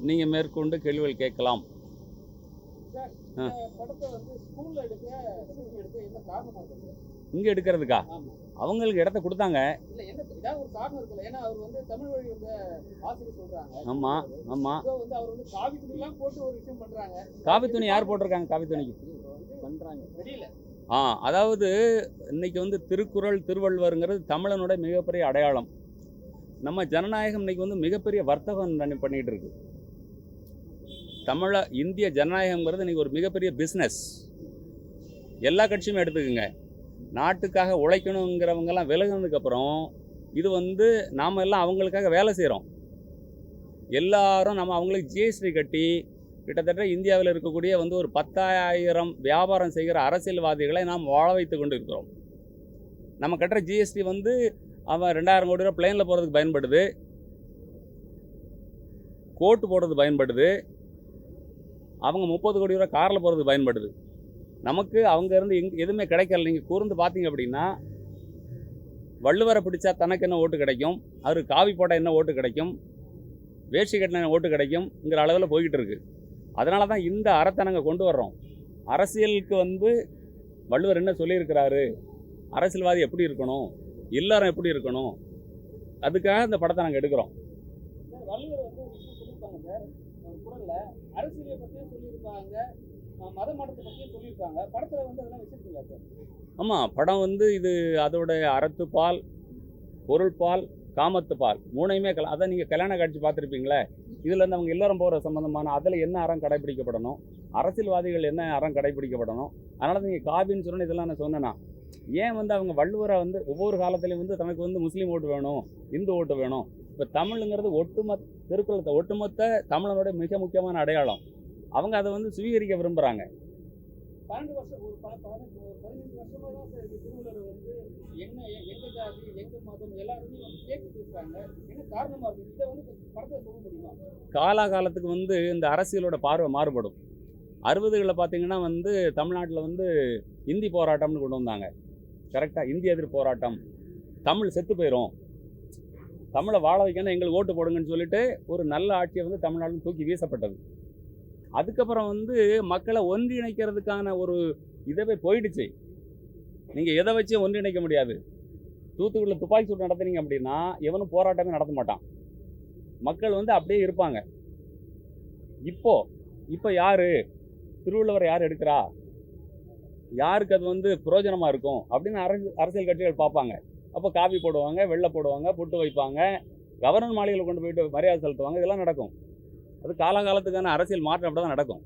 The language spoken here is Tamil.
நீங்கள் மேற்கொண்டு கேள்விகள் கேட்கலாம். இங்கே எடுக்கிறதுக்கா? அவங்களுக்கு இடத்த கொடுத்தாங்க. ஆமாம் ஆமாம் காவி துணி யார் போட்டிருக்காங்க? காவி துணிக்கு? ஆ அதாவது இன்னைக்கு வந்து திருக்குறள் திருவள்ளுவருங்கிறது தமிழனோட மிகப்பெரிய அடையாளம். நம்ம ஜனநாயகம் இன்னைக்கு வந்து மிகப்பெரிய வர்த்தகம் பண்ணி- பண்ணிட்டு இருக்கு. தமிழ இந்திய ஜனநாயகங்கிறது இன்றைக்கி ஒரு மிகப்பெரிய பிஸ்னஸ் எல்லா கட்சியுமே எடுத்துக்கோங்க. நாட்டுக்காக உழைக்கணுங்கிறவங்கெல்லாம் விலகினதுக்கப்புறம் இது வந்து நாம் எல்லாம் அவங்களுக்காக வேலை செய்கிறோம் எல்லாரும் நம்ம அவங்களுக்கு ஜிஎஸ்டி கட்டி கிட்டத்தட்ட இந்தியாவில் இருக்கக்கூடிய வந்து ஒரு பத்தாயிரம் வியாபாரம் செய்கிற அரசியல்வாதிகளை நாம் வாழ வைத்து கொண்டு இருக்கிறோம் நம்ம கட்டுற ஜிஎஸ்டி வந்து அவன் ரெண்டாயிரம் கோடி ரூபா பிளேனில் போகிறதுக்கு பயன்படுது. கோட்டு போடுறது பயன்படுது. அவங்க முப்பது கோடி ரூபா காரில் போகிறதுக்கு பயன்படுது. நமக்கு அவங்க இருந்து எங் எதுவுமே கிடைக்கல. நீங்கள் கூர்ந்து பார்த்தீங்க அப்படின்னா வள்ளுவரை பிடிச்சா தனக்கு என்ன ஓட்டு கிடைக்கும்? அவர் காவி போட்டால் என்ன ஓட்டு கிடைக்கும்? வேஷ்டி கட்டின என்ன ஓட்டு கிடைக்கும்ங்கிற அளவில் போய்கிட்டு இருக்குது அதனால தான் இந்த அறத்தை நாங்கள் கொண்டு வர்றோம். அரசியலுக்கு வந்து வள்ளுவர் என்ன சொல்லியிருக்கிறாரு? அரசியல்வாதி எப்படி இருக்கணும்? எல்லாரும் எப்படி இருக்கணும்? அதுக்காக இந்த படத்தை நாங்கள் எடுக்கிறோம் சார் வள்ளுவர் வந்து ஒரு விஷயம் சொல்லியிருப்பாங்க குரல்ல அரசியலை பத்தியும் சொல்லியிருப்பாங்க மத மாற்றத்தை சொல்லியிருப்பாங்க. வந்து அதெல்லாம் வச்சிருக்கீங்களா சார்? ஆமாம் படம் வந்து இது அதோட அறத்துப்பால் பொருள்பால் காமத்துப்பால் மூணையுமே கல அதான் நீங்கள் கல்யாண காட்சி பார்த்துருப்பீங்களே இதில் இருந்து அவங்க எல்லாரும் போகிற சம்மந்தமான அதில் என்ன அறம் கடைபிடிக்கப்படணும் அரசியல்வாதிகள் என்ன அறம் கடைபிடிக்கப்படணும் அதனால் நீங்கள் காபின்னு சொன்ன இதெல்லாம் நான் சொன்னேன்னா ஏன் வந்து அவங்க வள்ளுவரை வந்து ஒவ்வொரு காலத்துலேயும் வந்து தனக்கு வந்து முஸ்லீம் ஓட்டு வேணும் இந்து ஓட்டு வேணும். இப்போ தமிழுங்கிறது ஒட்டுமொத்த திருக்குறளத்தை ஒட்டுமொத்த தமிழனோட மிக முக்கியமான அடையாளம். அவங்க அதை வந்து சுவீகரிக்க விரும்புகிறாங்க பன்னெண்டு வருஷம் ஒரு ப- பதினஞ்சு ஒரு பதினஞ்சு வருஷமா தான் சார் இது திருவள்ளுவர் வந்து என்ன எ- எங்க ஜாதி எங்க மதம் எல்லாருமே வந்து சேர்த்து பேசுறாங்க. என்ன காரணமா இருக்கு? இதை வந்து படத்துல சொல்ல முடியுமா? காலாகாலத்துக்கு வந்து இந்த அரசியலோட பார்வை மாறுபடும். அறுபதுகளில் பார்த்தீங்கன்னா வந்து தமிழ்நாட்டில் வந்து இந்தி போராட்டம்னு கொண்டு வந்தாங்க. கரெக்டாக இந்திய எதிர் போராட்டம். தமிழ் செத்து போயிடும் தமிழை வாழ வைக்கணும் எங்களுக்கு ஓட்டு போடுங்கன்னு சொல்லிட்டு ஒரு நல்ல ஆட்சியை வந்து தமிழ்நாடு தூக்கி வீசப்பட்டது. அதுக்கப்புறம் வந்து மக்களை ஒன்றிணைக்கிறதுக்கான ஒரு இதவே போயிடுச்சு. நீங்கள் எதை வச்சும் ஒன்றிணைக்க முடியாது? தூத்துக்குடியில் துப்பாக்கி சூடு நடத்துனீங்க அப்படின்னா எவனும் போராட்டமே நடத்த மாட்டான். மக்கள் வந்து அப்படியே இருப்பாங்க. இப்போ இப்போ யார்? திருவள்ளுவர் யார் எடுக்கிறா? யாருக்கு அது வந்து பிரயோஜனமாக இருக்கும் அப்படின்னு அரசு அரசியல் கட்சிகள் பார்ப்பாங்க. அப்போ காபி போடுவாங்க வெள்ளை போடுவாங்க புட்டு வைப்பாங்க கவர்னர் மாளிகையில் கொண்டு போயிட்டு மரியாதை செலுத்துவாங்க இதெல்லாம் நடக்கும். அது காலகாலத்துக்கான அரசியல் மாற்றம் அப்படி தான் நடக்கும்.